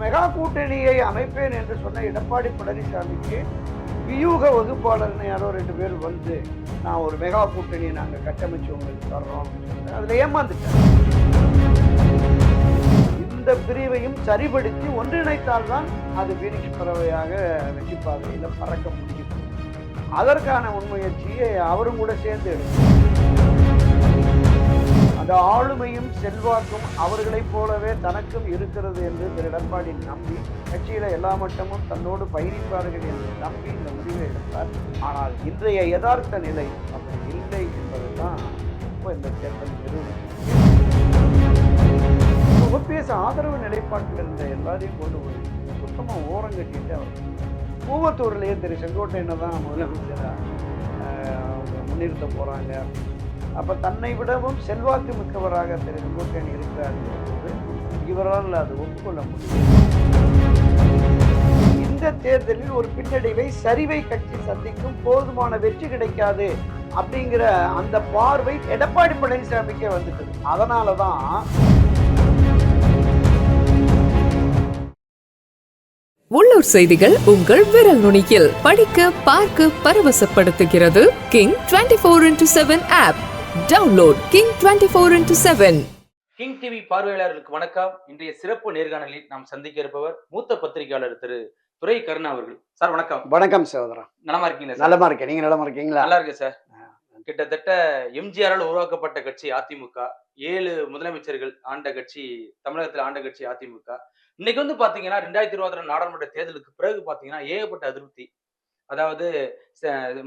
Mega கூட்டணியை அமைப்பேன் என்று சொன்ன எடப்பாடி பழனிசாமிக்கு வியூக வகுப்பாளர்னு யாரோ ரெண்டு பேர் வந்து நான் ஒரு மெகா கூட்டணியை நாங்கள் கட்டமைச்சு உங்களுக்கு தர்றோம் அப்படின்னு சொன்னாங்க. ஏமாந்துட்டேன் இந்த பிரிவையும் சரிபடுத்தி ஒன்றிணைத்தால்தான் அது பீனிக்ஸ் பறவையாக வெற்றி பாதையில் பறக்க முடியும் அதற்கான முன்முயற்சியை அவரும் கூட சேர்ந்து எடுத்தார். இந்த ஆளுமையும் செல்வாக்கும் அவர்களைப் போலவே தனக்கும் இருக்கிறது என்று திரு எடப்பாடி நம்பி கட்சியில எல்லா மட்டமும் தன்னோடு பயணிப்பார்கள் என்று நம்பி இந்த முடிவை எடுத்தார். ஆனால் இன்றைய யதார்த்த நிலை அப்படி இல்லை என்பதுதான் இப்போ இந்த தேர்தல் நிறுவனம் ஓபிஎஸ் ஆதரவு நிலைப்பாட்டில் இருந்த எல்லாரையும் கொண்டு போய் சுத்தமாக ஓரம் கட்டிட்டு அவர் கூவத்தூர்லேயே திரு செங்கோட்டையனை தான் முதலமைச்சராக முன்னிறுத்த போறாங்க. அப்போ தன்னை விடவும் செல்வாக்கு மிக்கவராக திரு செங்கோட்டையன் இருக்கிறார் என்பது இவரால் அது ஒப்புக்கொள்ள முடியும். இந்த தேர்தலில் ஒரு பின்னடைவை சரிவை கட்சி சந்திக்கும் போதுமான வெற்றி கிடைக்காது அப்படிங்கிற அந்த பார்வை எடப்பாடி பழனிசாமிக்கே வந்துட்டது. அதனாலதான் உள்ளூர் செய்திகள் உங்கள் விரல் நுனியில் படிக்க பார்க்க பரவசப்படுத்துகிறது. King twenty four into seven app download King twenty four into seven King TV பார்வையாளர்களுக்கு வணக்கம். இன்றைய சிறப்பு நேர்காணலில் நாம் சந்திக்க இருப்பவர் மூத்த பத்திரிகையாளர் திரு. துரை கருணா அவர்கள். சார் வணக்கம். வணக்கம் சகோதரா. நலமா இருக்கீங்களா சார் நலமா இருக்கேன். நீங்க நலமா இருக்கீங்களா? நல்லா இருக்கு சார் கிட்டத்தட்ட எம்ஜிஆரால் உருவாக்கப்பட்ட கட்சி அதிமுக. ஏழு முதலமைச்சர்கள் ஆண்ட கட்சி தமிழகத்தில் ஆண்ட கட்சி அதிமுக. இன்னைக்கு வந்து பாத்தீங்கன்னா ரெண்டாயிரத்தி இருபத்தி நாடாளுமன்ற தேர்தலுக்கு பிறகு பாத்தீங்கன்னா ஏகப்பட்ட அதிருப்தி அதாவது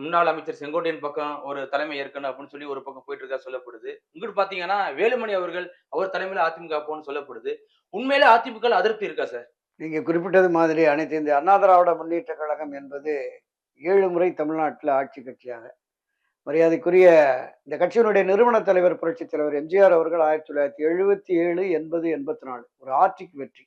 முன்னாள் அமைச்சர் செங்கோட்டையன் பக்கம் ஒரு தலைமை ஏற்கணும் அப்படின்னு சொல்லி ஒரு பக்கம் போயிட்டு இருக்கா சொல்லப்படுது. இங்கிட்டு பாத்தீங்கன்னா வேலுமணி அவர்கள் அவர் தலைமையில அதிமுக போன்னு சொல்லப்படுது. உண்மையிலே அதிமுக அதிருப்தி இருக்கா சார்? நீங்க குறிப்பிட்டது மாதிரி அனைத்து இந்த அண்ணா திராவிட முன்னேற்ற கழகம் என்பது ஏழு முறை தமிழ்நாட்டில் ஆட்சி கட்சியாக. மரியாதைக்குரிய இந்த கட்சியினுடைய நிறுவன தலைவர் புரட்சித் தலைவர் எம்ஜிஆர் அவர்கள் ஆயிரத்தி தொள்ளாயிரத்தி எழுபத்தி ஏழு எண்பது எண்பத்தி நாலு ஒரு ஆட்சிக்கு வெற்றி.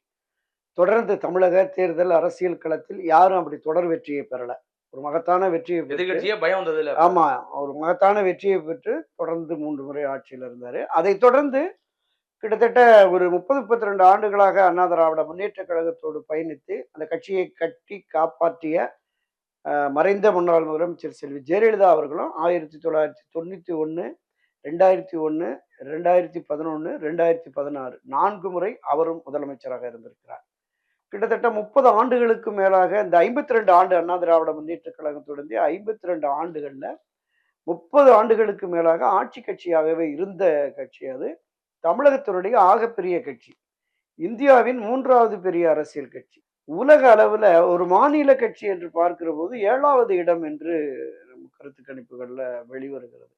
தொடர்ந்து தமிழக தேர்தல் அரசியல் களத்தில் யாரும் அப்படி தொடர் வெற்றியை பெறலை. ஒரு மகத்தான வெற்றியை பெற்று எதிர்கட்சியே பயம் வந்தது இல்ல ஆமா ஒரு மகத்தான வெற்றியை பெற்று தொடர்ந்து மூன்று முறை ஆட்சியில் இருந்தாரு. அதைத் தொடர்ந்து கிட்டத்தட்ட ஒரு முப்பது முப்பத்தி ரெண்டு ஆண்டுகளாக அண்ணா திராவிட முன்னேற்ற கழகத்தோடு பயணித்து அந்த கட்சியை கட்டி காப்பாற்றிய மறைந்த முன்னாள் முதலமைச்சர் செல்வி ஜெயலலிதா அவர்களும் ஆயிரத்தி தொள்ளாயிரத்தி தொண்ணூத்தி ஒன்று ரெண்டாயிரத்தி ஒன்று ரெண்டாயிரத்தி பதினொன்று ரெண்டாயிரத்தி பதினாறு நான்கு முறை அவரும் முதலமைச்சராக இருந்திருக்கிறார். கிட்டத்தட்ட முப்பது ஆண்டுகளுக்கு மேலாக இந்த ஐம்பத்தி ரெண்டு ஆண்டு அண்ணா திராவிட முன்னேற்ற கழகம் தொடர்ந்து ஐம்பத்தி ரெண்டு ஆண்டுகளில் முப்பது ஆண்டுகளுக்கு மேலாக ஆட்சி கட்சியாகவே இருந்த கட்சி அது. தமிழகத்தினுடைய ஆகப்பெரிய கட்சி. இந்தியாவின் மூன்றாவது பெரிய அரசியல் கட்சி. உலக அளவில் ஒரு மாநில கட்சி என்று பார்க்கிற போது ஏழாவது இடம் என்று நம் கருத்து கணிப்புகளில் வெளிவருகிறது.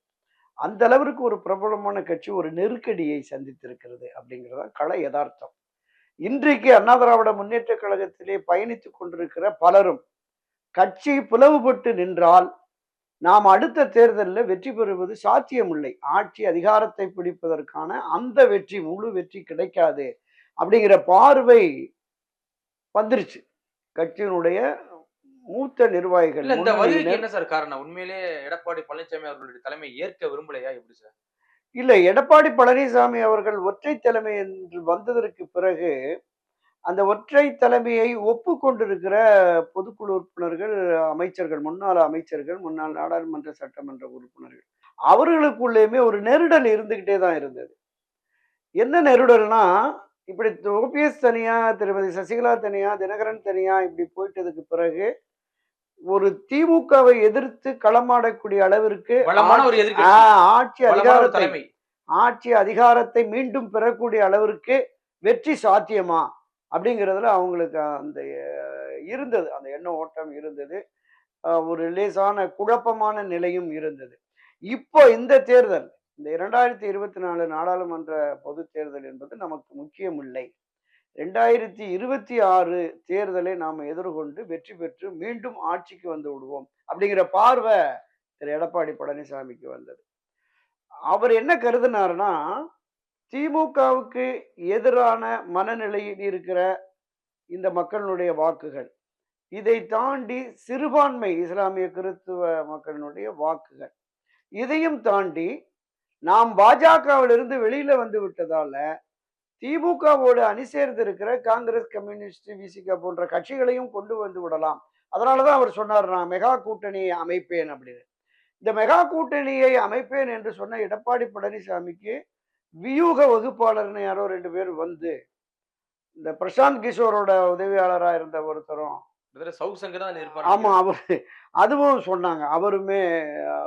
அந்த அளவிற்கு ஒரு பிரபலமான கட்சி ஒரு நெருக்கடியை சந்தித்திருக்கிறது அப்படிங்கிறதா கள யதார்த்தம். இன்றைக்கு அண்ணா திராவிட முன்னேற்ற கழகத்திலே பயணித்துக் கொண்டிருக்கிற பலரும் கட்சி பிளவுபட்டு நின்றால் நாம் அடுத்த தேர்தலில் வெற்றி பெறுவது சாத்தியமில்லை. ஆட்சி அதிகாரத்தை பிடிப்பதற்கான அந்த வெற்றி முழு வெற்றி கிடைக்காது அப்படிங்கிற பார்வை வந்துருச்சு. கட்சியினுடைய மூத்த நிர்வாகிகள் இந்த வருகைக்கு என்ன சார் காரணம்? உண்மையிலே எடப்பாடி பழனிசாமி அவர்களுடைய தலைமை ஏற்க விரும்பலையா? எப்படி சார்? இல்லை எடப்பாடி பழனிசாமி அவர்கள் ஒற்றை தலைமை என்று வந்ததற்கு பிறகு அந்த ஒற்றை தலைமையை ஒப்புக்கொண்டிருக்கிற பொதுக்குழு உறுப்பினர்கள் அமைச்சர்கள் முன்னாள் அமைச்சர்கள் முன்னாள் நாடாளுமன்ற சட்டமன்ற உறுப்பினர்கள் அவர்களுக்குள்ளேயுமே ஒரு நெருடல் இருந்துக்கிட்டே தான் இருந்தது. என்ன நெருடல்னா இப்படி ஓபிஎஸ் தனியா திருமதி சசிகலா தனியா தினகரன் தனியா இப்படி போயிட்டதுக்கு பிறகு ஒரு திமுகவை எதிர்த்து களமாடக்கூடிய அளவிற்கு ஆட்சி அதிகாரத்தை ஆட்சி அதிகாரத்தை மீண்டும் பெறக்கூடிய அளவிற்கு வெற்றி சாத்தியமா அப்படிங்கிறதுல அவங்களுக்கு அந்த இருந்தது. அந்த எண்ண ஓட்டம் இருந்தது. ஒரு லேசான குழப்பமான நிலையும் இருந்தது. இப்போ இந்த தேர்தல் இந்த இரண்டாயிரத்தி இருபத்தி நாலு நாடாளுமன்ற பொது தேர்தல் என்பது நமக்கு முக்கியமில்லை. ரெண்டாயிரத்தி இருபத்தி ஆறு தேர்தலை நாம் எதிர்கொண்டு வெற்றி பெற்று மீண்டும் ஆட்சிக்கு வந்து விடுவோம் அப்படிங்கிற பார்வை திரு. எடப்பாடி பழனிசாமிக்கு வந்தது. அவர் என்ன கருதினாருன்னா திமுகவுக்கு எதிரான மனநிலையில் இருக்கிற இந்த மக்களுடைய வாக்குகள் இதை தாண்டி சிறுபான்மை இஸ்லாமிய கிறிஸ்துவ மக்களினுடைய வாக்குகள் இதையும் தாண்டி நாம் பாஜகவிலிருந்து வெளியில வந்து விட்டதால திமுகவோடு அணி சேர்ந்து இருக்கிற காங்கிரஸ் கம்யூனிஸ்ட் விசிக போன்ற கட்சிகளையும் கொண்டு வந்து விடலாம். அதனாலதான் அவர் சொன்னார் நான் மெகா கூட்டணியை அமைப்பேன் அப்படின்னு. இந்த மெகா கூட்டணியை அமைப்பேன் என்று சொன்ன எடப்பாடி பழனிசாமிக்கு வியூக வகுப்பாளர்னு யாரோ ரெண்டு பேர் வந்து இந்த பிரசாந்த் கிஷோரோட உதவியாளரா இருந்த ஒருத்தரும் கிட்டத்தட்ட சவுக் சங்கர் தான் அதுல இருப்பாரு. ஆமா அவரு அதுவும் சொன்னாங்க. அவருமே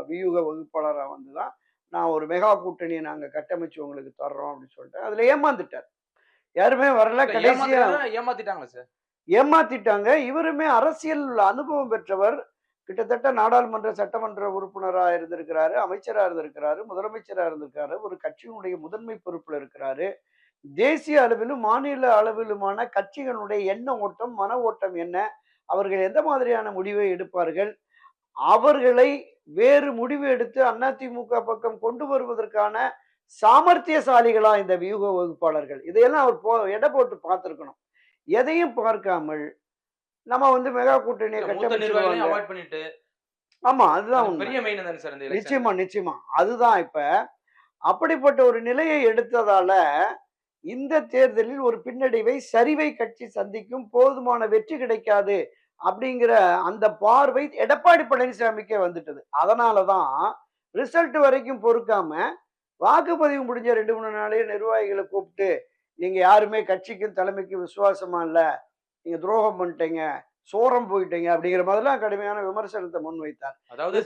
வியூக வகுப்பாளரா வந்துதான் நான் ஒரு மெகா கூட்டணியை நாங்க கட்டமைச்சு உங்களுக்கு தர்றோம் அப்படின்னு சொல்லிட்டு அதுல ஏமாந்துட்டார். யாருமே வரல கடைசியா ஏமாத்திட்டாங்களா? சார்? ஏமாத்திட்டாங்க. இவருமே அரசியல் அனுபவம் பெற்றவர். கிட்டத்தட்ட நாடாளுமன்ற சட்டமன்ற உறுப்பினரா இருந்திருக்கிறாரு அமைச்சரா இருந்திருக்கிறாரு முதலமைச்சரா இருந்திருக்காரு ஒரு கட்சியினுடைய முதன்மை பொறுப்புல இருக்கிறாரு. தேசிய அளவிலும் மாநில அளவிலுமான கட்சிகளுடைய எண்ண ஓட்டம் மன ஓட்டம் என்ன? அவர்கள் எந்த மாதிரியான முடிவை எடுப்பார்கள்? அவர்களை வேறு முடிவு எடுத்து அதிமுக பக்கம் கொண்டு வருவதற்கான சாமர்த்தியசாலிகளா இந்த வியூக வகுப்பாளர்கள்? இதையெல்லாம் அவர் போ எடை போட்டு பார்த்திருக்கணும். எதையும் பார்க்காமல் நம்ம வந்து மெகா கூட்டணியை பண்ணிட்டு ஆமா அதுதான். நிச்சயமா நிச்சயமா. அதுதான் இப்ப அப்படிப்பட்ட ஒரு நிலையை எடுத்ததால இந்த தேர்தலில் ஒரு பின்னடைவை சரிவை கட்சி சந்திக்கும் போதுமான வெற்றி கிடைக்காது அப்படிங்கிற அந்த பார்வை எடப்பாடி பழனிசாமிக்கே வந்துட்டது. அதனாலதான் ரிசல்ட் வரைக்கும் பொறுக்காம வாக்குப்பதிவு முடிஞ்ச ரெண்டு மூணு நாளே நிர்வாகிகளை கூப்பிட்டு நீங்க யாருமே கட்சிக்கும் தலைமைக்கும் விசுவாசமா இல்ல. நீங்க துரோகம் பண்ணிட்டீங்க. சோரம் போயிட்டீங்க. அப்படிங்கிற மாதிரிலாம் கடுமையான விமர்சனத்தை முன்வைத்தார். அதாவது.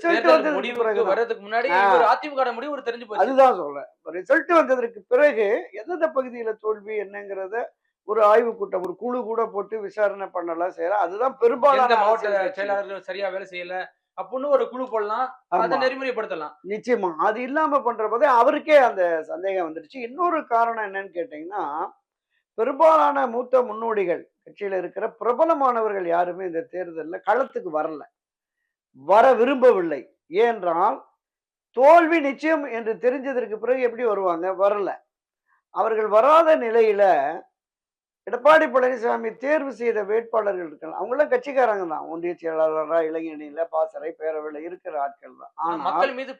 வர்றதுக்கு முன்னாடி அதிமுக முடிவு தெரிஞ்சு அதுதான் சொல்றேன். ரிசல்ட் வந்ததற்கு பிறகு எந்தெந்த பகுதியில தோல்வி என்னங்கிறத ஒரு ஆய்வு கூட்டம் ஒரு குழு கூட போட்டு விசாரணை பண்ணலாம் செய்யலாம். அதுதான் பெரும்பாலான மாவட்ட. செயலாளர்கள் சரியா வேலை செய்யல அப்படின்னு ஒரு குழு போடலாம் அதை நெறிமுறைப்படுத்தலாம். நிச்சயமா. அது இல்லாம பண்ற போதே அவருக்கே அந்த சந்தேகம் வந்துருச்சு. இன்னொரு காரணம் என்னன்னு கேட்டீங்கன்னா பெரும்பாலான மூத்த முன்னோடிகள் கட்சியில இருக்கிற பிரபலமானவர்கள் யாருமே இந்த தேர்தல்ல களத்துக்கு வரல. வர விரும்பவில்லை. ஏனென்றால் தோல்வி நிச்சயம் என்று தெரிஞ்சதற்கு பிறகு எப்படி வருவாங்க? வரல. அவர்கள் வராத நிலையில எடப்பாடி பழனிசாமி தேர்வு செய்த வேட்பாளர்கள் இருக்கலாம். அவங்களாம் கட்சிக்காரங்க தான். ஒன்றிய செயலாளரா இளைஞனில பாசறை பேரவையில இருக்கிற ஆட்கள் தான். ஆனா ஆனா மக்கள் மீது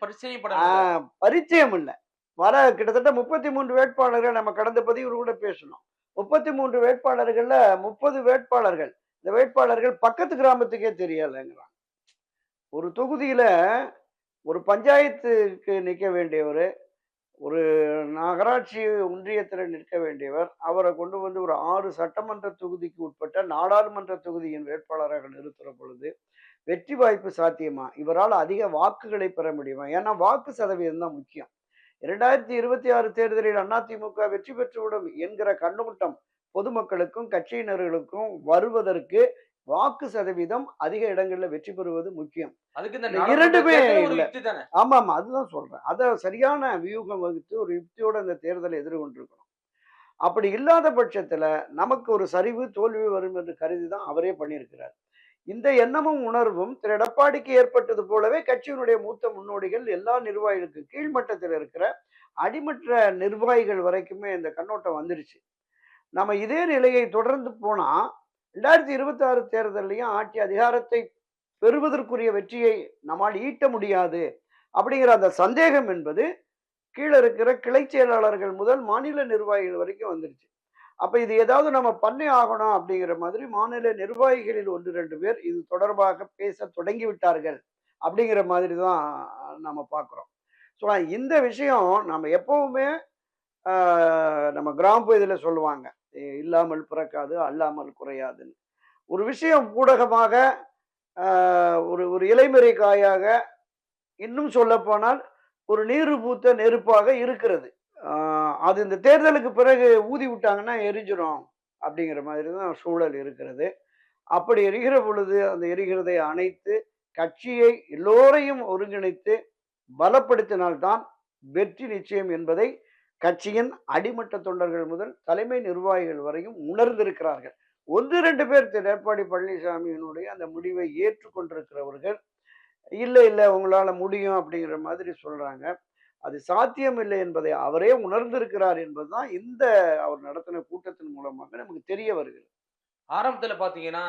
ஆஹ் பரிச்சயம் இல்லை. வர கிட்டத்தட்ட முப்பத்தி மூன்று வேட்பாளர்கள் நம்ம கடந்த பதிவு கூட பேசணும் முப்பத்தி மூன்று வேட்பாளர்கள்ல முப்பது வேட்பாளர்கள் இந்த வேட்பாளர்கள் பக்கத்து கிராமத்துக்கே தெரியலைங்கிறாங்க ஒரு தொகுதியில ஒரு பஞ்சாயத்துக்கு நிற்க வேண்டியவர் ஒரு நகராட்சி ஒன்றியத்தில் நிற்க வேண்டியவர் அவரை கொண்டு வந்து ஒரு ஆறு சட்டமன்ற தொகுதிக்கு உட்பட்ட நாடாளுமன்ற தொகுதியின் வேட்பாளராக நிறுத்துகிற பொழுது வெற்றி வாய்ப்பு சாத்தியமா? இவரால் அதிக வாக்குகளை பெற முடியுமா? ஏன்னா வாக்கு சதவீதம் தான் முக்கியம். இரண்டாயிரத்தி இருபத்தி ஆறு தேர்தலில் அதிமுக வெற்றி பெற்றுவிடும் என்கிற கண்ணோட்டம் பொதுமக்களுக்கும் கட்சியினர்களுக்கும் வருவதற்கு வாக்கு சதவீதம் அதிக இடங்கள்ல வெற்றி பெறுவது முக்கியம். அதுக்கு இந்த இரண்டுமே ஆமா ஆமா அதுதான் சொல்றேன். அதை சரியான வியூகம் வகுத்து ஒரு யுக்தியோட இந்த தேர்தலை எதிர்கொண்டிருக்கணும் அப்படி இல்லாத பட்சத்துல நமக்கு ஒரு சரிவு தோல்வி வரும் என்று கருதி தான் அவரே பண்ணியிருக்கிறார். இந்த எண்ணமும் உணர்வும் திரு எடப்பாடிக்கு ஏற்பட்டது போலவே கட்சியினுடைய மூத்த முன்னோடிகள் எல்லா நிர்வாகிகளுக்கு கீழ்மட்டத்தில் இருக்கிற அடிமட்ட நிர்வாகிகள் வரைக்குமே இந்த கண்ணோட்டம் வந்துருச்சு. நம்ம இதே நிலையை தொடர்ந்து போனா ரெண்டாயிரத்தி இருபத்தி ஆறு தேர்தலையும் ஆட்சி அதிகாரத்தை பெறுவதற்குரிய வெற்றியை நம்மால் ஈட்ட முடியாது அப்படிங்கிற அந்த சந்தேகம் என்பது கீழே இருக்கிற கிளை செயலாளர்கள் முதல் மாநில நிர்வாகிகள் வரைக்கும் வந்துருச்சு. அப்போ இது ஏதாவது நம்ம பண்ணி ஆகணும் அப்படிங்கிற மாதிரி மாநில நிர்வாகிகளில் ஒன்று ரெண்டு பேர் இது தொடர்பாக பேச தொடங்கி விட்டார்கள் அப்படிங்கிற மாதிரி தான் நம்ம பார்க்குறோம். ஸோ இந்த விஷயம் நம்ம எப்பவுமே நம்ம கிராம இதில் சொல்லுவாங்க. இல்லாமல் பிறக்காது அல்லாமல் குறையாதுன்னு ஒரு விஷயம் ஊடகமாக ஒரு ஒரு இலைமறை காயாக இன்னும் சொல்லப்போனால் ஒரு நீரு பூத்த நெருப்பாக இருக்கிறது. அது இந்த தேர்தலுக்கு பிறகு ஊதி விட்டாங்கன்னா எரிஞ்சிடும் அப்படிங்கிற மாதிரி தான் சூழல் இருக்கிறது. அப்படி எரிகிற பொழுது அந்த எரிகிறதை அணைத்து கட்சியை எல்லோரையும் ஒருங்கிணைத்து பலப்படுத்தினால்தான் வெற்றி நிச்சயம் என்பதை கட்சியின் அடிமட்ட தொண்டர்கள் முதல் தலைமை நிர்வாகிகள் வரையும் உணர்ந்திருக்கிறார்கள். ஒன்று ரெண்டு பேர் திரு. எடப்பாடி பழனிசாமியினுடைய அந்த முடிவை ஏற்றுக்கொண்டிருக்கிறவர்கள் இல்லை இல்லை உங்களால் முடியும் அப்படிங்கிற மாதிரி சொல்கிறாங்க அது சாத்தியம் இல்லை என்பதை அவரே உணர்ந்திருக்கிறார் என்பதுதான் இந்த அவர் நடத்தின கூட்டத்தின் மூலமாக நமக்கு தெரிய வருகிறது. ஆரம்பத்தில் பார்த்தீங்கன்னா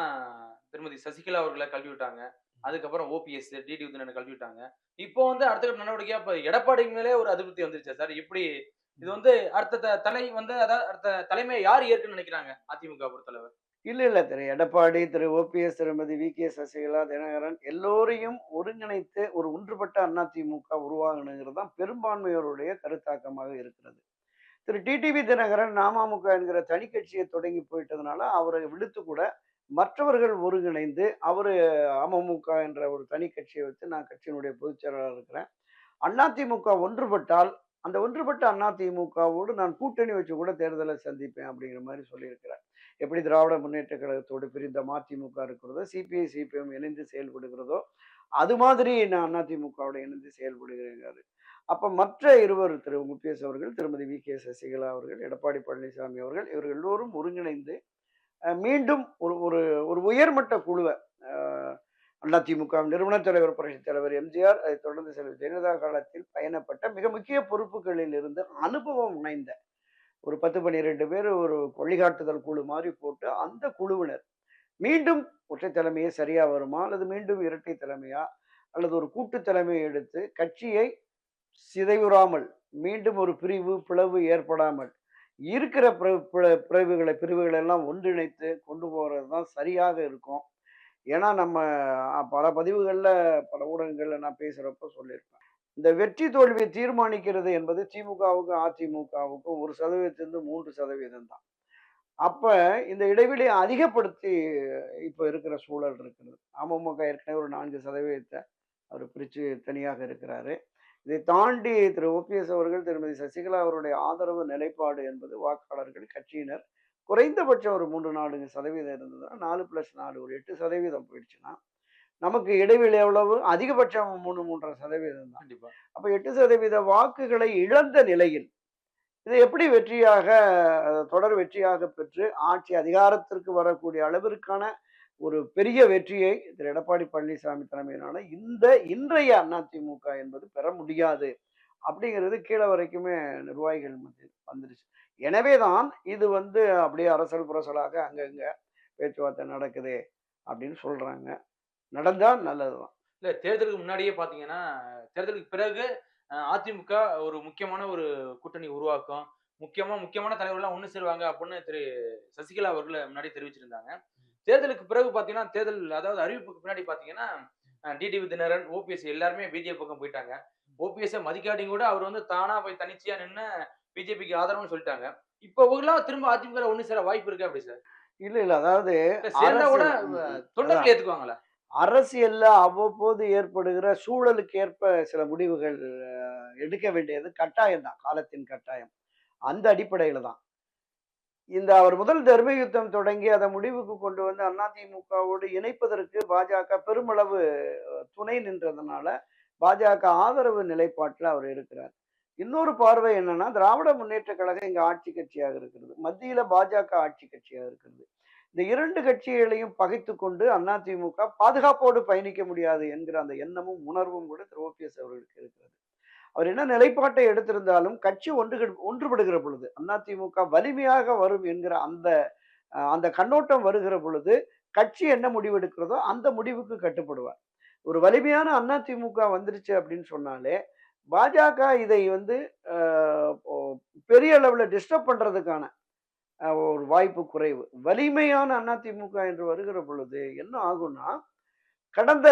திருமதி சசிகலா அவர்களை கல்வி விட்டாங்க. அதுக்கப்புறம் ஓபிஎஸ் டிடி உதயனை கல்வி விட்டாங்க. இப்போ வந்து அடுத்த நடவடிக்கையாக நடவடிக்கையா இப்ப எடப்பாடி மேலே ஒரு அதிருப்தி வந்துருச்சு சார்? இப்படி இது வந்து அடுத்த த- தலை வந்து அதாவது அடுத்த தலைமையை யார் ஏற்குன்னு நினைக்கிறாங்க? அதிமுக பொறுத்தளவு. இல்ல இல்ல Thiru Edappadi Thiru OPS Thirumathi V. K. Sasikala Dhinakaran எல்லோரையும் ஒருங்கிணைத்து ஒரு ஒன்றுபட்ட அதிமுக உருவாகணுங்கிறது தான் பெரும்பான்மையோருடைய கருத்தாக்கமாக இருக்கிறது. திரு டிடிவி தினகரன் நாமமுக என்கிற தனி கட்சியை தொடங்கி போயிட்டதுனால அவரை விடுத்து கூட மற்றவர்கள் ஒருங்கிணைந்து அவரு அமமுக என்ற ஒரு தனி கட்சியை வச்சு நான் கட்சியினுடைய பொதுச் செயலாளர் இருக்கிறேன். அதிமுக ஒன்றுபட்டால் அந்த ஒன்றுபட்ட அண்ணா திமுகவோடு நான் கூட்டணி வச்சு கூட தேர்தலை சந்திப்பேன் அப்படிங்கிற மாதிரி சொல்லியிருக்கிறார். எப்படி திராவிட முன்னேற்ற கழகத்தோடு பிரிந்த மதிமுக இருக்கிறதோ சிபிஐ சிபிஎம் இணைந்து செயல்படுகிறதோ அது மாதிரி நான் அதிமுகவோட இணைந்து செயல்படுகிறேங்கிறாரு அப்போ மற்ற இருவர் திரு முகேஷ் அவர்கள் திருமதி வி. கே. சசிகலா அவர்கள் எடப்பாடி பழனிசாமி அவர்கள் இவர்கள் எல்லோரும் ஒருங்கிணைந்து மீண்டும் ஒரு ஒரு ஒரு உயர்மட்ட குழுவை அஹ், அதிமுக நிறுவன தலைவர் புரட்சித் தலைவர் எம்ஜிஆர் அதைத் தொடர்ந்து செல்வி ஜெயலலிதா காலத்தில் பயணப்பட்ட மிக முக்கிய பொறுப்புகளில் இருந்து அனுபவம் வாய்ந்த ஒரு பத்து பன்னிரெண்டு பேர் ஒரு வழிகாட்டுதல் குழு மாதிரி போட்டு அந்த குழுவினர் மீண்டும் ஒற்றை தலைமையே சரியா வருமா? அல்லது மீண்டும் இரட்டை தலைமையா? அல்லது ஒரு கூட்டு தலைமையை எடுத்து கட்சியை சிதைவுறாமல் மீண்டும் ஒரு பிரிவு பிளவு ஏற்படாமல் இருக்கிற பிரிவுகளை பிரிவுகளை எல்லாம் ஒன்றிணைத்து கொண்டு போகிறது தான் சரியாக இருக்கும். ஏன்னா நம்ம பல பதிவுகளில் பல ஊடகங்களில் நான் பேசுகிறப்ப சொல்லியிருப்பேன். இந்த வெற்றி தோல்வியை தீர்மானிக்கிறது என்பது திமுகவுக்கும் அதிமுகவுக்கும் ஒரு சதவீதத்திலிருந்து மூன்று சதவீதம் தான். அப்போ இந்த இடைவெளியை அதிகப்படுத்தி இப்போ இருக்கிற சூழல் இருக்கிறது. அமமுக ஏற்கனவே ஒரு நான்கு சதவீதத்தை அவர் பிரித்து தனியாக இருக்கிறாரு. இதை தாண்டி திரு. ஓபிஎஸ் அவர்கள் திருமதி சசிகலா அவருடைய ஆதரவு நிலைப்பாடு என்பது வாக்காளர்கள் கட்சியினர் குறைந்தபட்சம் ஒரு மூன்று நான்கு சதவீதம் இருந்ததுன்னா நாலு ப்ளஸ் நாலு ஒரு எட்டு சதவீதம் போயிடுச்சுன்னா நமக்கு இடைவெளி எவ்வளவு? அதிகபட்சம் மூணு மூன்றரை சதவீதம் தான். கண்டிப்பா. அப்ப எட்டு சதவீத வாக்குகளை இழந்த நிலையில் இதை எப்படி வெற்றியாக தொடர் வெற்றியாக பெற்று ஆட்சி அதிகாரத்திற்கு வரக்கூடிய அளவிற்கான ஒரு பெரிய வெற்றியை திரு. எடப்பாடி பழனிசாமி தலைமையிலான இந்த இன்றைய அதிமுக என்பது பெற முடியாது. அப்படிங்கிறது கீழே வரைக்குமே நிர்வாகிகள் மத்தியில் வந்துருச்சு. எனவே தான் இது வந்து அப்படியே அரசல் புரசலாக அங்கங்க பேச்சுவார்த்தை நடக்குது அப்படின்னு சொல்றாங்க. நடந்தா நல்லதுதான். இல்ல தேர்தலுக்கு முன்னாடியே பாத்தீங்கன்னா தேர்தலுக்கு பிறகு அதிமுக ஒரு முக்கியமான ஒரு கூட்டணி உருவாக்கும் முக்கியமா முக்கியமான தலைவர்கள்லாம் ஒண்ணு சேருவாங்க அப்படின்னு திரு சசிகலா அவர்கள் முன்னாடி தெரிவிச்சிருந்தாங்க. தேர்தலுக்கு பிறகு பாத்தீங்கன்னா தேர்தல் அதாவது அறிவிப்புக்கு பின்னாடி பாத்தீங்கன்னா டிடிவி தினரன் ஓபிஎஸ் எல்லாருமே பிஜேபி பக்கம் போயிட்டாங்க. ஓபிஎஸ் மதிக்காட்டியும் கூட அவர் வந்து தானா போய் தனிச்சையா நின்று பிஜேபிக்கு ஆதரவுன்னு சொல்லிட்டாங்க. இப்போ இவங்கெல்லாம் திரும்ப அதிமுக ஒண்ணு சேர வாய்ப்பு இருக்கு அப்படி சார்? இல்ல இல்ல. அதாவது சேர்ந்தா கூட தொண்டர்கள் ஏத்துக்குவாங்களா? அரசியல்ல அவ்வப்போது ஏற்படுகிற சூழலுக்கு ஏற்ப சில முடிவுகள் எடுக்க வேண்டியது கட்டாயம் தான். காலத்தின் கட்டாயம். அந்த அடிப்படையில தான். இந்த அவர் முதல் தர்ம யுத்தம் தொடங்கி அதை முடிவுக்கு கொண்டு வந்து அதிமுகவோடு இணைப்பதற்கு பாஜக பெருமளவு துணை நின்றதுனால பாஜக ஆதரவு நிலைப்பாட்டில் அவர் இருக்கிறார். இன்னொரு பார்வை என்னன்னா திராவிட முன்னேற்ற கழகம் இங்க ஆட்சி கட்சியாக இருக்கிறது. மத்தியில பாஜக ஆட்சி கட்சியாக இருக்கிறது. இந்த இரண்டு கட்சிகளையும் பகைத்து கொண்டு அதிமுக பாதுகாப்போடு பயணிக்க முடியாது என்கிற அந்த எண்ணமும் உணர்வும் கூட திரு. ஓபிஎஸ் அவர்களுக்கு இருக்கிறது. அவர் என்ன நிலைப்பாட்டை எடுத்திருந்தாலும் கட்சி ஒன்று ஒன்றுபடுகிற பொழுது அதிமுக வலிமையாக வரும் என்கிற அந்த அந்த கண்ணோட்டம் வருகிற பொழுது கட்சி என்ன முடிவு எடுக்கிறதோ அந்த முடிவுக்கு கட்டுப்படுவார். ஒரு வலிமையான அதிமுக வந்துருச்சு அப்படின்னு சொன்னாலே பாஜக இதை வந்து பெரிய அளவில் டிஸ்டர்ப் பண்ணுறதுக்கான ஒரு வாய்ப்பு குறைவு. வலிமையான அதிமுக என்று வருகிற பொழுது என்ன ஆகும்னா கடந்த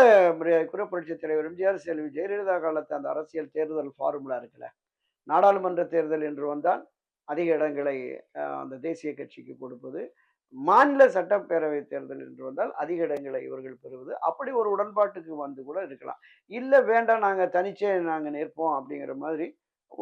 குறைப்புரட்சி தலைவர் எம்ஜிஆர் செல்வி ஜெயலலிதா காலத்து அந்த அரசியல் தேர்தல் ஃபார்முலா இருக்குல்ல நாடாளுமன்ற தேர்தல் என்று வந்தால் அதிக இடங்களை அந்த தேசிய கட்சிக்கு கொடுப்பது மாநில சட்டப்பேரவை தேர்தல் என்று வந்தால் அதிக இடங்களை இவர்கள் பெறுவது. அப்படி ஒரு உடன்பாட்டுக்கு வந்து கூட இருக்கலாம். இல்லை வேண்டாம் நாங்கள் தனிச்சே நாங்கள் நிற்போம் அப்படிங்கிற மாதிரி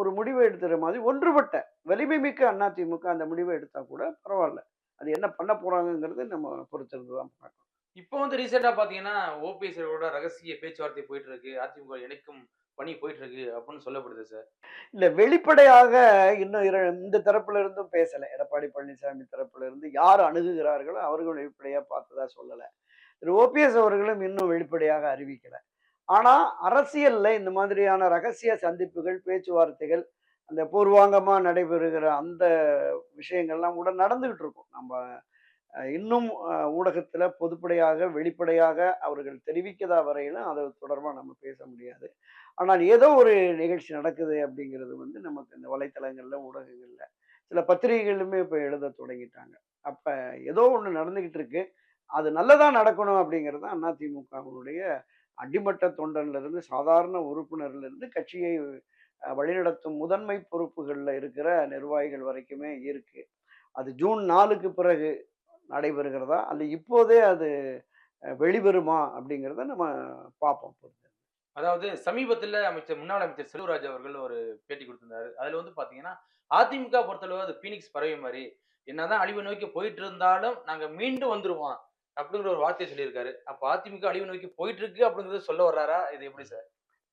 ஒரு முடிவை எடுத்துகிற மாதிரி ஒன்றுபட்ட வலிமை மிக்க அதிமுக அந்த முடிவை எடுத்தால் கூட பரவாயில்ல. அது என்ன பண்ண போகிறாங்கங்கிறது நம்ம பொறுத்திருந்து தான் பார்க்கணும். இப்போ வந்து ரீசெண்டாக பார்த்தீங்கன்னா ஓபிஎஸ் கூட ரகசிய பேச்சுவார்த்தை போயிட்டு இருக்கு. அதிமுக இணைக்கும் பணி போயிட்டு இருக்கு அப்படின்னு சொல்லப்படுது சார் இல்ல வெளிப்படையாக இன்னும் இந்த தரப்புல இருந்தும் பேசல. எடப்பாடி பழனிசாமி தரப்புல இருந்து யார் அணுகுகிறார்களோ அவர்கள் வெளிப்படையா பார்த்ததா சொல்லல. திரு. ஓபிஎஸ் அவர்களும் இன்னும் வெளிப்படையாக அறிவிக்கல. ஆனா அரசியல்ல இந்த மாதிரியான ரகசிய சந்திப்புகள் பேச்சுவார்த்தைகள் அந்த பூர்வாங்கமா நடைபெறுகிற அந்த விஷயங்கள்லாம் கூட நடந்துகிட்டு இருக்கும். நம்ம இன்னும் ஊடகத்தில் பொதுப்படையாக வெளிப்படையாக அவர்கள் தெரிவிக்கதா வரையிலும் அது தொடர்பாக நம்ம பேச முடியாது. ஆனால் ஏதோ ஒரு நிகழ்ச்சி நடக்குது அப்படிங்கிறது வந்து நமக்கு இந்த வலைத்தளங்களில் ஊடகங்களில் சில பத்திரிகைகளுமே இப்போ எழுத தொடங்கிட்டாங்க. அப்போ ஏதோ ஒன்று நடந்துக்கிட்டு இருக்கு. அது நல்லதாக நடக்கணும் அப்படிங்கிறது தான் அதிமுகவினுடைய அடிமட்ட தொண்டன்லேருந்து சாதாரண உறுப்பினர்லேருந்து கட்சியை வழிநடத்தும் முதன்மை பொறுப்புகளில் இருக்கிற நிர்வாகிகள் வரைக்குமே இருக்குது அது ஜூன் நாலுக்கு பிறகு நடைபெறுகிறதா? அல்ல இப்போதே அது வெளிவருமா? அப்படிங்கிறத நம்ம பார்ப்போம் அதாவது சமீபத்துல அமைச்சர் முன்னாள் அமைச்சர் செல்வராஜ் அவர்கள் ஒரு பேட்டி கொடுத்திருந்தாரு. அதுல வந்து பாத்தீங்கன்னா அதிமுக பொறுத்தளவு அது பீனிக்ஸ் பறவை மாதிரி. என்னதான் அழிவு நோக்கி போயிட்டு இருந்தாலும் நாங்க மீண்டும் வந்துருவோம். அப்படிங்கிற ஒரு வார்த்தையை சொல்லியிருக்காரு. அப்ப அதிமுக அழிவு நோக்கி போயிட்டு இருக்கு அப்படிங்கறத சொல்ல வர்றாரா? இது எப்படி சார்?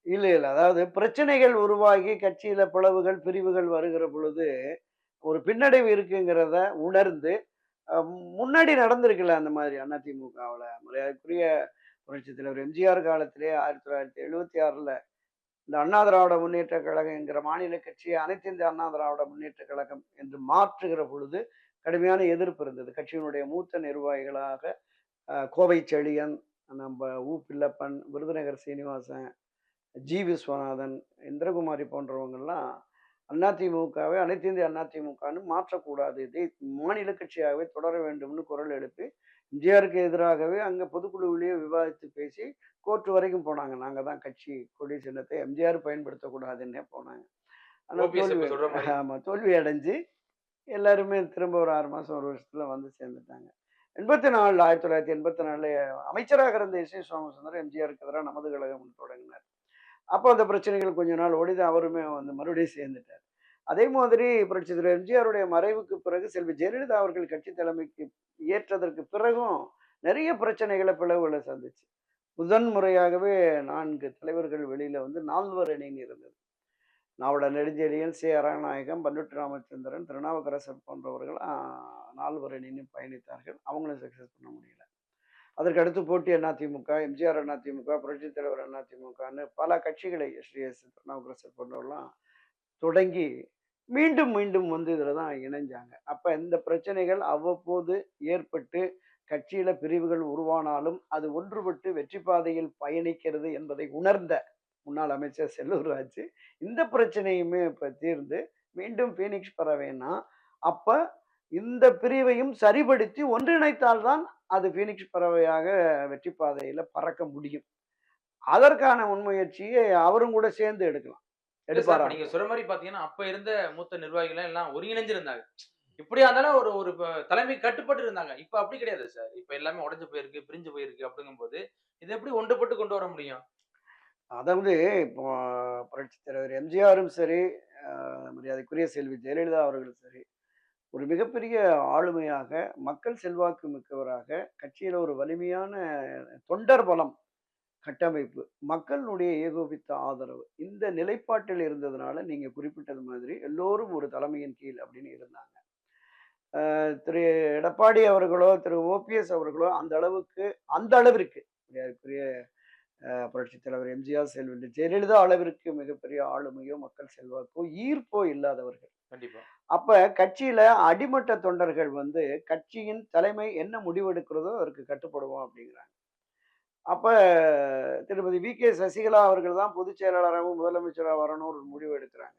இல்ல இல்ல. அதாவது பிரச்சனைகள் உருவாகி கட்சியில பிளவுகள் பிரிவுகள் வருகிற பொழுது ஒரு பின்னடைவு இருக்குங்கிறத உணர்ந்து முன்னாடி நடந்திருக்குல்ல அந்த மாதிரி அதிமுகவில்? மரியாதைக்குரிய புரட்சி தலைவர் எம்ஜிஆர் காலத்திலே ஆயிரத்தி தொள்ளாயிரத்தி எழுபத்தி ஆறில் இந்த அண்ணா திராவிட முன்னேற்ற கழகம் என்கிற மாநில கட்சியை அனைத்து இந்திய அண்ணா திராவிட முன்னேற்ற கழகம் என்று மாற்றுகிற பொழுது கடுமையான எதிர்ப்பு இருந்தது. கட்சியினுடைய மூத்த நிர்வாகிகளாக கோவை செழியன் நம்ம ஊ பில்லப்பன் விருதுநகர் சீனிவாசன் ஜி. விஸ்வநாதன் இந்திரகுமாரி போன்றவங்கள்லாம் அதிமுகவை அனைத்து இந்திய அதிமுகன்னு மாற்றக்கூடாது. இதை மாநில கட்சியாகவே தொடர வேண்டும்னு குரல் எழுப்பி எம்ஜிஆருக்கு எதிராகவே அங்கே பொதுக்குழுவிலேயே விவாதித்து பேசி கோர்ட் வரைக்கும் போனாங்க. நாங்கள் தான் கட்சி கொடி சின்னத்தை எம்ஜிஆர் பயன்படுத்தக்கூடாதுன்னே போனாங்க. ஆனால் தோல்வி. ஆமாம் தோல்வி அடைஞ்சு எல்லாருமே திரும்ப ஒரு ஆறு மாதம் ஒரு வருஷத்துல வந்து சேர்ந்துட்டாங்க. எண்பத்தி நாலு ஆயிரத்தி தொள்ளாயிரத்தி எண்பத்தி நாலுல அமைச்சராக இருந்த எஸ் ஏ சோமசுந்தரம் எம்ஜிஆருக்கு எதிராக நமது கழகம் தொடங்கினார். அப்போ அந்த பிரச்சனைகள் கொஞ்ச நாள் ஓடிது அவருமே வந்து மறுபடியும் சேர்ந்துட்டார். அதே மாதிரி புரட்சி திரு எம்ஜிஆருடைய மறைவுக்கு பிறகு செல்வி ஜெயலலிதா அவர்கள் கட்சி தலைமைக்கு ஏற்றதற்கு பிறகும் நிறைய பிரச்சனைகளை பிளவுகளை சந்திச்சு. முதன் முறையாகவே நான்கு தலைவர்கள் வெளியில வந்து நால்வர் அணின்னு இருந்தது நாவட நெடுஞ்செழியன் சி. அரணாயகம் பன்னுட்டு ராமச்சந்திரன் திருநாவுக்கரசர் போன்றவர்கள் நால்வர் அணின்னு பயணித்தார்கள். அவங்களும் சக்ஸஸ் பண்ண முடியல. அதற்கு அடுத்து போட்டி திமுக எம்ஜிஆர் அண்ணா திமுக புரட்சித் தலைவர் திமுகன்னு பல கட்சிகளை ஸ்ரீஎஸ் திருநாவுக்கரசர் போன்றவர்களாம் தொடங்கி மீண்டும் மீண்டும் வந்து இதில் தான் இணைஞ்சாங்க. அப்போ இந்த பிரச்சனைகள் அவ்வப்போது ஏற்பட்டு கட்சியில் பிரிவுகள் உருவானாலும் அது ஒன்றுபட்டு வெற்றி பாதையில் பயணிக்கிறது என்பதை உணர்ந்த முன்னாள் அமைச்சர் செல்லூர் ராஜு இந்த பிரச்சனையுமே இப்போ தீர்ந்து மீண்டும் பீனிக்ஸ் பறவைன்னா அப்போ இந்த பிரிவையும் சரிபடுத்தி ஒன்றிணைத்தால்தான் அது பீனிக்ஸ் பறவையாக வெற்றி பாதையில பறக்க முடியும். அதற்கான முன்முயற்சியை அவரும் கூட சேர்ந்து எடுக்கலாம். எடுப்பாரா? நீங்க சொல்ற மாதிரி பாத்தீங்கன்னா அப்ப இருந்த மூத்த நிர்வாகிகள் எல்லாம் ஒருங்கிணைஞ்சிருந்தாங்க. இப்படியா இருந்தாலும் ஒரு ஒரு தலைமை கட்டுப்பட்டு இருந்தாங்க. இப்ப அப்படி கிடையாது சார். இப்ப எல்லாமே உடைஞ்சு போயிருக்கு பிரிஞ்சு போயிருக்கு அப்படிங்கும்போது இது எப்படி ஒன்றுபட்டு கொண்டு வர முடியும்? அதாவது இப்போ புரட்சி தலைவர் எம்ஜிஆரும் சரி மரியாதைக்குரிய செல்வி ஜெயலலிதா அவர்களும் சரி ஒரு மிகப்பெரிய ஆளுமையாக மக்கள் செல்வாக்கு மிக்கவராக கட்சியில் ஒரு வலிமையான தொண்டர் பலம் கட்டமைப்பு மக்களுடைய ஏகோபித்த ஆதரவு இந்த நிலைப்பாட்டில் இருந்ததுனால நீங்கள் குறிப்பிட்டது மாதிரி எல்லோரும் ஒரு தலைமையின் கீழ் அப்படின்னு இருந்தாங்க. திரு எடப்பாடி அவர்களோ திரு ஓபிஎஸ் அவர்களோ அந்த அளவுக்கு அந்த அளவிற்கு புரட்சித் தலைவர் எம்ஜிஆர் செல்வி ஜெயலலிதா அளவிற்கு மிகப்பெரிய ஆளுமையோ மக்கள் செல்வாக்கோ ஈர்ப்போ இல்லாதவர்கள். கண்டிப்பா. அப்ப கட்சியில அடிமட்ட தொண்டர்கள் வந்து கட்சியின் தலைமை என்ன முடிவெடுக்கிறதோ அதற்கு கட்டுப்படுவோம் அப்படிங்கிறாங்க. அப்ப திருமதி வி. கே. சசிகலா அவர்கள் தான் பொதுச் செயலாளராகவும் முதலமைச்சராக வரணும்னு ஒரு முடிவு எடுக்கிறாங்க.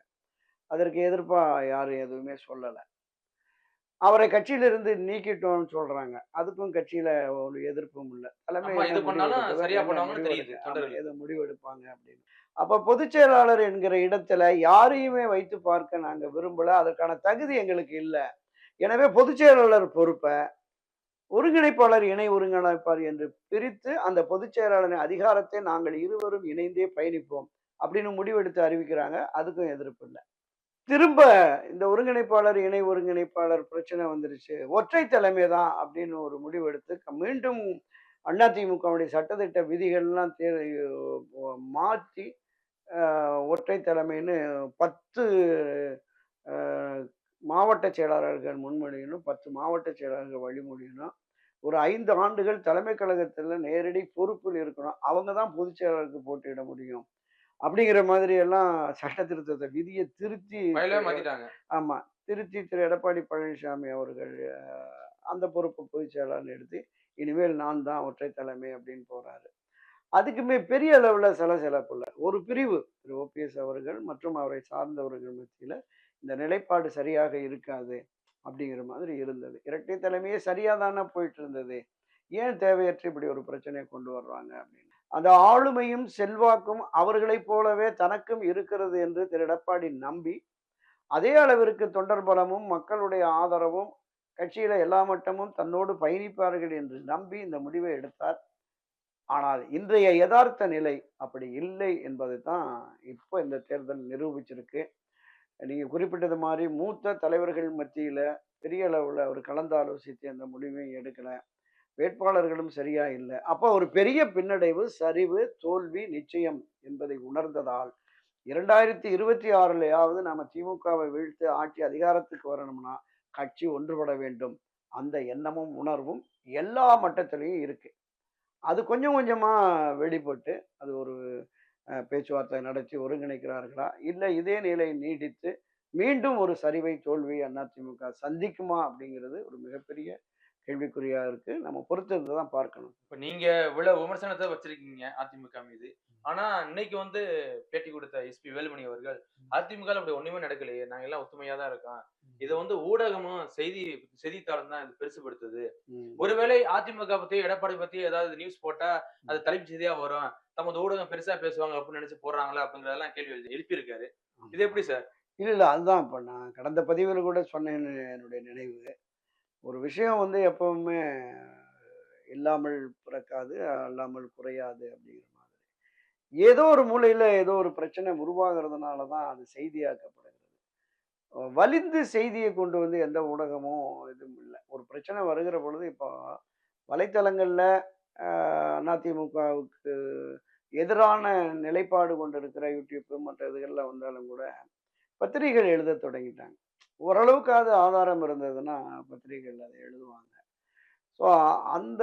அதற்கு எதிர்ப்பா யாரும் எதுவுமே சொல்லல. அவரை கட்சியிலிருந்து நீக்கிட்டோம்னு சொல்றாங்க. அதுக்கும் கட்சியில ஒரு எதிர்ப்பும் இல்லை. தலைமை. எது முடிவு எடுப்பாங்க அப்படின்னு. அப்ப பொதுச் செயலாளர் என்கிற இடத்துல யாரையுமே வைத்து பார்க்க நாங்க விரும்பல. அதற்கான தகுதி எங்களுக்கு இல்லை. எனவே பொதுச் செயலாளர் பொறுப்பை ஒருங்கிணைப்பாளர் இணை ஒருங்கிணைப்பாளர் என்று பிரித்து அந்த பொதுச் செயலாளரின் அதிகாரத்தை நாங்கள் இருவரும் இணைந்தே பயணிப்போம் அப்படின்னு முடிவெடுத்து அறிவிக்கிறாங்க. அதுக்கும் எதிர்ப்பு இல்லை. திரும்ப இந்த ஒருங்கிணைப்பாளர் இணை ஒருங்கிணைப்பாளர் பிரச்சனை வந்துருச்சு. ஒற்றை தலைமை தான் அப்படின்னு ஒரு முடிவெடுத்து க- மீண்டும் அதிமுகவுடைய சட்டத்திட்ட விதிகள்லாம் தே மாற்றி ஒற்றை தலைமைன்னு பத்து மாவட்ட செயலாளர்கள் முன்மொழியணும் பத்து மாவட்ட செயலாளர்கள் வழிமொழியணும். ஒரு ஐந்து ஆண்டுகள் தலைமை கழகத்தில் நேரடி பொறுப்பில் இருக்கணும். அவங்க தான் பொதுச் செயலாளருக்கு போட்டியிட முடியும். அப்படிங்கிற மாதிரி எல்லாம் சட்ட திருத்தத்தை விதியை திருத்தி ஆமா திருச்சி திரு எடப்பாடி பழனிசாமி அவர்கள் அந்த பொறுப்பை பொதுச் செயலாளர் எடுத்து இனிமேல் நான் தான் ஒற்றை தலைமை அப்படின்னு போறாரு. அதுக்குமே பெரிய அளவில் சலசலப்புல ஒரு பிரிவு திரு. ஓபிஎஸ் அவர்கள் மற்றும் அவரை சார்ந்தவர்கள் மத்தியில் இந்த நிலைப்பாடு சரியாக இருக்காது அப்படிங்கிற மாதிரி இருந்தது. இரட்டை தலைமையே சரியாக தானே போயிட்டு இருந்தது? ஏன் தேவையற்ற இப்படி ஒரு பிரச்சனையை கொண்டு வர்றாங்க அப்படின்னு. அந்த ஆளுமையும் செல்வாக்கும் அவர்களைப் போலவே தனக்கும் இருக்கிறது என்று திரு எடப்பாடி நம்பி அதே அளவிற்கு தொண்டர் பலமும் மக்களுடைய ஆதரவும் கட்சியில எல்லா மட்டமும் தன்னோடு பயணிப்பார்கள் என்று நம்பி இந்த முடிவை எடுத்தார். ஆனால் இன்றைய யதார்த்த நிலை அப்படி இல்லை என்பதை தான் இப்போ இந்த தேர்தல் நிரூபிச்சிருக்கு. நீங்க குறிப்பிட்டது மாதிரி மூத்த தலைவர்கள் மத்தியில பெரிய அளவில் அவர் கலந்தாலோசித்து அந்த முடிவையும் எடுக்கலை. வேட்பாளர்களும் சரியா இல்லை. அப்போ ஒரு பெரிய பின்னடைவு சரிவு தோல்வி நிச்சயம் என்பதை உணர்ந்ததால் இரண்டாயிரத்தி இருபத்தி ஆறுலையாவது நம்ம திமுகவை வீழ்த்து ஆட்சி அதிகாரத்துக்கு வரணும்னா கட்சி ஒன்றுபட வேண்டும். அந்த எண்ணமும் உணர்வும் எல்லா மட்டத்திலையும் இருக்கு. அது கொஞ்சம் கொஞ்சமாக வெளிப்பட்டு அது ஒரு பேச்சுவார்த்தை நடத்தி ஒருங்கிணைக்கிறார்களா? இல்லை இதே நிலை நீடித்து மீண்டும் ஒரு சரிவை தோல்வி அதிமுக சந்திக்குமா அப்படிங்கிறது ஒரு மிகப்பெரிய கேள்விக்குறியா இருக்கு. நம்ம பொறுத்திருந்து தான் பார்க்கணும். இப்ப நீங்க இவ்வளவு விமர்சனத்தை வச்சிருக்கீங்க அதிமுக மீது. ஆனா இன்னைக்கு வந்து பேட்டி கொடுத்த எஸ்பி வேலுமணி அவர்கள் அதிமுக அப்படி ஒண்ணுமே நடக்கலையே. நாங்க எல்லாம் ஒத்துமையா தான் இருக்கோம். இதை வந்து ஊடகமும் செய்தி செய்தித்தாளும் தான் இது பெருசுபடுத்துது. ஒருவேளை அதிமுக பத்தி எடப்பாடி பத்தி ஏதாவது நியூஸ் போட்டா அது தலைப்பு செய்தியா வரும். தமது ஊடகம் பெருசா பேசுவாங்க அப்படின்னு நினைச்சு போடுறாங்களா அப்படிங்கறதெல்லாம் கேள்வி எழுப்பி- எழுப்பியிருக்காரு. இது எப்படி சார்? இல்லை இல்லை அதுதான் இப்போ நான் கடந்த பதிவில் கூட சொன்னேன் என்னுடைய நினைவு. ஒரு விஷயம் வந்து எப்பவுமே இல்லாமல் பிறக்காது அல்லாமல் குறையாது அப்படிங்கிற மாதிரி. ஏதோ ஒரு மூலையில் ஏதோ ஒரு பிரச்சனை உருவாகிறதுனால தான் அது செய்தியாக்கப்படுகிறது. வலிந்து செய்தியை கொண்டு வந்து எந்த ஊடகமும் எதுவும் இல்லை. ஒரு பிரச்சனை வருகிற பொழுது இப்போ வலைத்தளங்களில் அதிமுகவுக்கு எதிரான நிலைப்பாடு கொண்டிருக்கிற யூடியூப்பு மற்ற இதுகளில் வந்தாலும் கூட பத்திரிகைகள் எழுத தொடங்கிட்டாங்க. ஓரளவுக்கு அது ஆதாரம் இருந்ததுன்னா பத்திரிகைகள் அதை எழுதுவாங்க. ஸோ அந்த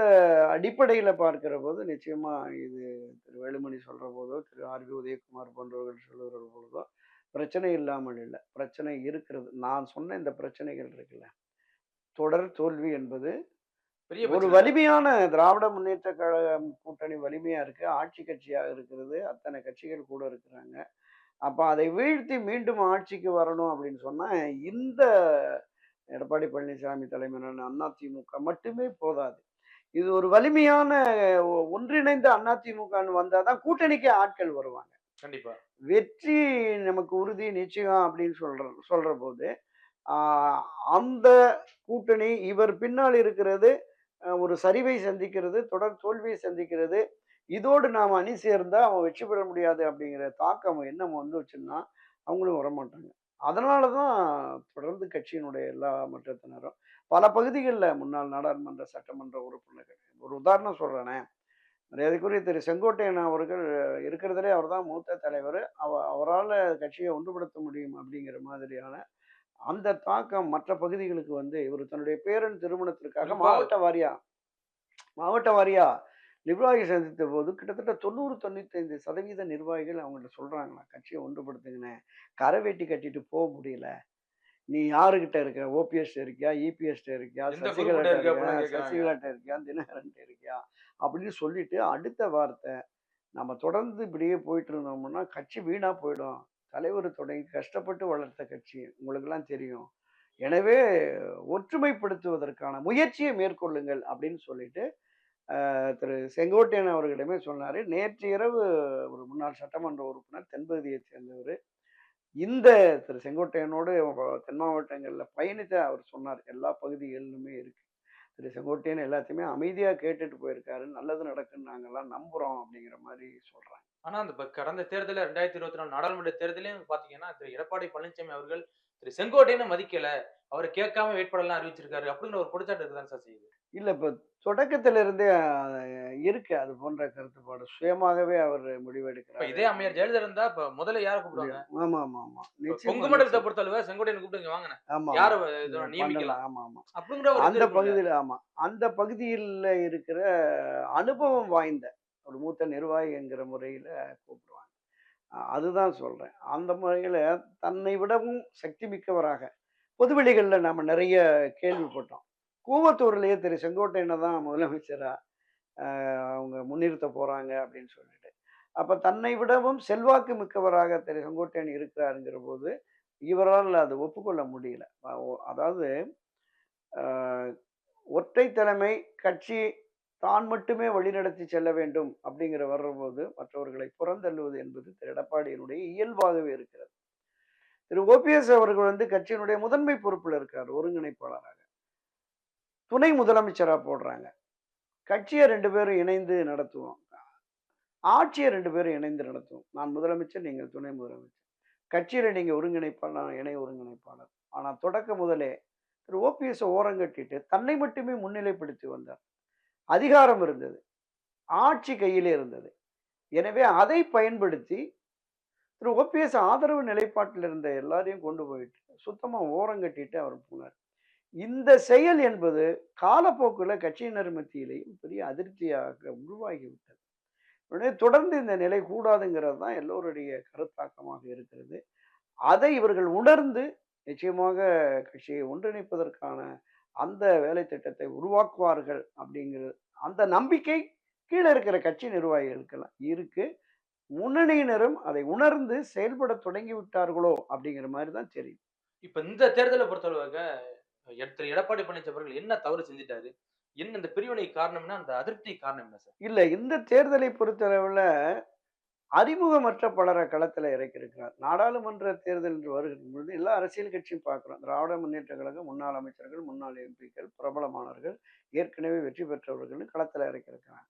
அடிப்படையில் பார்க்கிற போது நிச்சயமா இது திரு வேலுமணி சொல்கிற போதோ திரு ஆர்பி உதயகுமார் போன்றவர்கள் சொல்லுகிற பொழுதோ பிரச்சனை இல்லாமல் இல்லை. பிரச்சனை இருக்கிறது. நான் சொன்ன இந்த பிரச்சனைகள் இருக்குல்ல. தொடர் தோல்வி என்பது பெரிய ஒரு. வலிமையான திராவிட முன்னேற்ற கழகம் கூட்டணி வலிமையா இருக்கு. ஆட்சி கட்சியாக இருக்கிறது. அத்தனை கட்சிகள் கூட இருக்கிறாங்க. அப்ப அதை வீழ்த்தி மீண்டும் ஆட்சிக்கு வரணும் அப்படின்னு சொன்னா இந்த எடப்பாடி பழனிசாமி தலைமையிலான அதிமுக மட்டுமே போதாது. இது ஒரு வலிமையான ஒன்றிணைந்த அதிமுகன்னு வந்தாதான் கூட்டணிக்கு ஆட்கள் வருவாங்க. கண்டிப்பா. வெற்றி நமக்கு உறுதி நிச்சயம் அப்படின்னு சொல்ற சொல்ற போது அந்த கூட்டணி இவர் பின்னால் இருக்கிறது ஒரு சரிவை சந்திக்கிறது தொடர் தோல்வியை சந்திக்கிறது இதோடு நாம் அணி சேர்ந்தா அவன் வெற்றி பெற முடியாது அப்படிங்கிற தாக்கம் எண்ணம் வந்துச்சுன்னா அவங்களும் வரமாட்டாங்க. அதனால தான் தொடர்ந்து கட்சியினுடைய எல்லா மட்டத்தினரும் பல பகுதிகளில் முன்னாள் நாடாளுமன்ற சட்டமன்ற உறுப்பினர்கள் ஒரு உதாரணம் சொல்றேனே. மரியாதைக்குரிய திரு செங்கோட்டையன் அவர்கள் இருக்கிறதுலே அவர் தான் மூத்த தலைவர். அவ அவரால் கட்சியை ஒன்றுபடுத்த முடியும் அப்படிங்கிற மாதிரியான அந்த தாக்கம் மற்ற பகுதிகளுக்கு வந்து இவர் தன்னுடைய பேரன் திருமணத்திற்காக மாவட்ட வாரியா மாவட்ட வாரியா நிர்வாகி சந்தித்த போது கிட்டத்தட்ட தொண்ணூறு தொண்ணூத்தைந்து சதவீத நிர்வாகிகள் அவங்கள்ட்ட சொல்றாங்களா கட்சியை ஒன்றுபடுத்துங்கண்ணே கரை வெட்டி கட்டிட்டு போக முடியல. நீ யாருகிட்ட இருக்க? ஓபிஎஸ் இருக்கியா? இபிஎஸ் இருக்கியா? எந்த சசிகலா group ட்ட இருக்க? இருக்கியா. சசிகலாட்ட இருக்கியா? தினகரன் இருக்கியா? அப்படின்னு சொல்லிட்டு அடுத்த வார்த்தை நம்ம தொடர்ந்து இப்படியே போயிட்டு இருந்தோம்னா கட்சி வீணா போயிடும். தலைவர் தொடங்கி கஷ்டப்பட்டு வளர்த்த கட்சி. உங்களுக்கெல்லாம் தெரியும். எனவே ஒற்றுமைப்படுத்துவதற்கான முயற்சியை மேற்கொள்ளுங்கள். அப்படின்னு சொல்லிட்டு திரு செங்கோட்டையன் அவர்களிடமே சொன்னார். நேற்று இரவு ஒரு முன்னாள் சட்டமன்ற உறுப்பினர் தென்பகுதியைச் சேர்ந்தவர். இந்த திரு செங்கோட்டையனோடு தென் மாவட்டங்களில் பயணித்த அவர் சொன்னார். எல்லா பகுதிகளிலுமே இருக்குது திரு செங்கோட்டையன் எல்லாத்தையுமே அமைதியாக கேட்டுட்டு போயிருக்காரு. நல்லது நடக்குன்னு நாங்கள்லாம் நம்புகிறோம் அப்படிங்கிற மாதிரி சொல்கிறாங்க ஆனால் அந்த கடந்த தேர்தலில் ரெண்டாயிரத்தி இருபத்தி நாலு நாடாளுமன்ற தேர்தலையும் பார்த்தீங்கன்னா திரு எடப்பாடி பழனிசாமி அவர்கள் திரு செங்கோட்டையனை மதிக்கல. அவர் கேட்காம வேட்பாளர்லாம் அறிவிச்சிருக்காரு. அப்படிங்கிற ஒரு குற்றச்சாட்டு இருக்குதான் சார் செய்யுது? இல்ல இப்ப தொடக்கத்துல இருந்தே அஹ், இருக்கு. அது போன்ற கருத்துப்பாடு. சுயமாகவே அவர் முடிவெடுக்கிறார். இதே அம்மையார் ஜெயலலிதா இருந்தா இப்ப முதல்ல யார கூப்பிடுவாங்க? ஆமா ஆமா ஆமா கொங்கு மண்டலத்தை. பொறுத்தளவு செங்கோட்டையனை கூப்பிட்டு வாங்கின ஆமா யார. நியமிக்கலாம் ஆமா ஆமா அப்படிங்கிற அந்த. பகுதியில ஆமா. அந்த பகுதியில் இருக்கிற அனுபவம் வாய்ந்த ஒரு மூத்த நிர்வாகி என்கிற முறையில கூப்பிடுவாங்க. அஹ் அதுதான் சொல்கிறேன் அந்த முறையில் தன்னை விடவும் சக்தி மிக்கவராக பொதுவெளிகளில் நாம் நிறைய கேள்விப்பட்டோம் கூவத்தூர்லேயே திரு செங்கோட்டையனை தான் முதலமைச்சராக அவங்க முன்னிறுத்த போகிறாங்க அப்படின்னு சொல்லிட்டு. அப்போ தன்னை விடவும் செல்வாக்கு மிக்கவராக திரு செங்கோட்டையன் இருக்கிறாருங்கிற போது இவரால் அதை ஒப்புக்கொள்ள முடியல. அதாவது ஒற்றை தலைமை கட்சி தான் மட்டுமே வழிநடத்தி செல்ல வேண்டும் அப்படிங்கிற வர்றபோது மற்றவர்களை புறந்தள்ளுவது என்பது திரு எடப்பாடியினுடைய இயல்பாகவே இருக்கிறது. திரு ஓபிஎஸ் அவர்கள் வந்து கட்சியினுடைய முதன்மை பொறுப்பில் இருக்கார் ஒருங்கிணைப்பாளராக. துணை முதலமைச்சராக போடுறாங்க. கட்சியை ரெண்டு பேரும் இணைந்து நடத்துவோம். ஆட்சியை ரெண்டு பேரும் இணைந்து நடத்துவோம். நான் முதலமைச்சர் நீங்கள் துணை முதலமைச்சர். கட்சியில் நீங்கள் ஒருங்கிணைப்பாளர் நான் இணை ஒருங்கிணைப்பாளர். ஆனால் தொடக்க முதலே திரு ஓபிஎஸ் ஓரங்கட்டிட்டு தன்னை மட்டுமே முன்னிலைப்படுத்தி வந்தார். அதிகாரம் இருந்தது. ஆட்சி கையிலே இருந்தது. எனவே அதை பயன்படுத்தி திரு ஓபிஎஸ் ஆதரவு நிலைப்பாட்டில் இருந்த எல்லாரையும் கொண்டு போயிட்டு சுத்தமாக ஓரங்கட்டிட்டு அவர் போனார். இந்த செயல் என்பது காலப்போக்கில் கட்சியினர் மத்தியிலையும் பெரிய அதிருப்தியாக உருவாகிவிட்டது. உடனே தொடர்ந்து இந்த நிலை கூடாதுங்கிறது தான் எல்லோருடைய கருத்தாக்கமாக இருக்கிறது. அதை இவர்கள் உணர்ந்து நிச்சயமாக கட்சியை ஒன்றிணைப்பதற்கான அந்த வேலை திட்டத்தை உருவாக்குவார்கள் அப்படிங்கிறது அந்த நம்பிக்கை கீழே இருக்கிற கட்சி நிர்வாகிகளுக்கெல்லாம் இருக்கு. முன்னணியினரும் அதை உணர்ந்து செயல்பட தொடங்கி விட்டார்களோ அப்படிங்கிற மாதிரி தான் தெரியும். இப்ப இந்த தேர்தலை பொறுத்தளவாக திரு. எடப்பாடி பழனிசாமி அவர்கள் என்ன தவறு செஞ்சிட்டாரு? என்ன இந்த பிரிவினை காரணம்னா அந்த அதிருப்தி காரணம் என்ன சார்? இல்ல இந்த தேர்தலை பொறுத்தளவுல அறிமுகமற்ற பலரை களத்துல இறக்கியிருக்கிறார். நாடாளுமன்ற தேர்தல் என்று வருகிற பொழுது எல்லா அரசியல் கட்சியும் பார்க்கிறோம். திராவிட முன்னேற்ற கழகம் முன்னாள் அமைச்சர்கள் முன்னாள் எம்பிக்கள் பிரபலமானவர்கள் ஏற்கனவே வெற்றி பெற்றவர்கள் களத்துல இறக்கியிருக்கிறாங்க.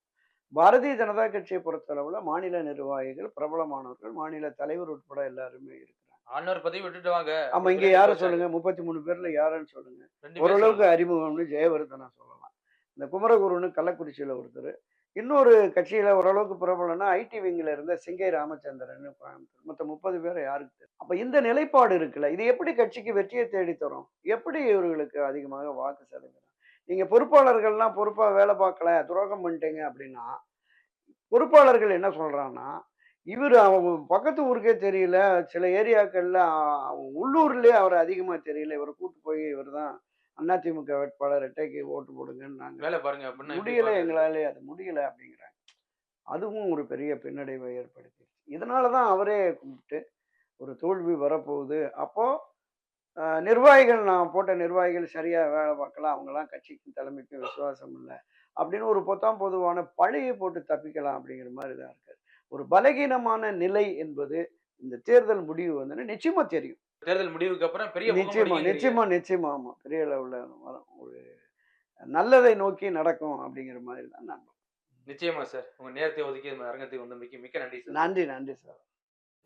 பாரதிய ஜனதா கட்சியை பொறுத்தளவுல மாநில நிர்வாகிகள் பிரபலமானவர்கள் மாநில தலைவர் உட்பட எல்லாருமே இருக்கிறாங்க. ஆளுநர் பதவி விட்டுட்டு வாங்க. ஆமா இங்க யாரை சொல்லுங்க. முப்பத்தி மூணு பேர்ல யாருன்னு சொல்லுங்க. ஓரளவுக்கு. அறிமுகம்னு ஜெயவர்தனா சொல்லலாம். இந்த குமரகுருன்னு கள்ளக்குறிச்சியில ஒருத்தர் இன்னொரு கட்சியில ஓரளவுக்கு பிரபலம்னா ஐடி விங்கில் இருந்த சிங்கை ராமச்சந்திரன் மொத்த மொத்தம் முப்பது பேரை யாருக்கு தெரியும்? அப்ப இந்த நிலைப்பாடு இருக்குல்ல இது எப்படி கட்சிக்கு வெற்றியை தேடி தரும்? எப்படி இவர்களுக்கு அதிகமாக வாக்கு செலுத்தணும் நீங்க பொறுப்பாளர்கள்லாம் பொறுப்பா வேலை பார்க்கல துரோகம் பண்ணிட்டீங்க அப்படின்னா பொறுப்பாளர்கள் என்ன சொல்றான்னா இவர் அவன் பக்கத்து ஊருக்கே தெரியல சில ஏரியாக்கள்ல உள்ளூர்லேயே அவர் அதிகமாக தெரியல இவரை கூட்டு போய் இவர் தான் அதிமுக வேட்பாளர் இரட்டைக்கு ஓட்டு போடுங்கன்னு நாங்க வேலை பாருங்க அப்படின்னா முடியல? எங்களாலே அது முடியல அப்படிங்கிறாங்க. அதுவும் ஒரு பெரிய பின்னடைவை ஏற்படுத்தி இதனால தான் அவரே கும்பிட்டு ஒரு தோல்வி வரப்போகுது. அப்போ நிர்வாகிகள் நான் போட்ட நிர்வாகிகள் சரியா வேலை பார்க்கலாம் அவங்கெல்லாம் கட்சிக்கும் தலைமைக்கும் விசுவாசம் இல்லை அப்படின்னு ஒரு பொத்தாம் பொதுவான பழியை போட்டு தப்பிக்கலாம் அப்படிங்கிற மாதிரி தான் இருக்கு. ஒரு பலகீனமான நிலை என்பது இந்த தேர்தல் முடிவு வந்து நிச்சயமா தெரியும். தேர்தல் முடிவுக்கு அப்புறம் பெரிய நிச்சயமா. நிச்சயமா நிச்சயமா ஆமா. பெரிய அளவுல வரும். ஒரு நல்லதை நோக்கி நடக்கும் அப்படிங்கிற மாதிரி தான் நான் நிச்சயமா சார். உங்க நேரத்தை ஒதுக்கி இந்த அரங்கத்துக்கு வந்தமைக்கு மிக்க நன்றி சார். நன்றி நன்றி சார்.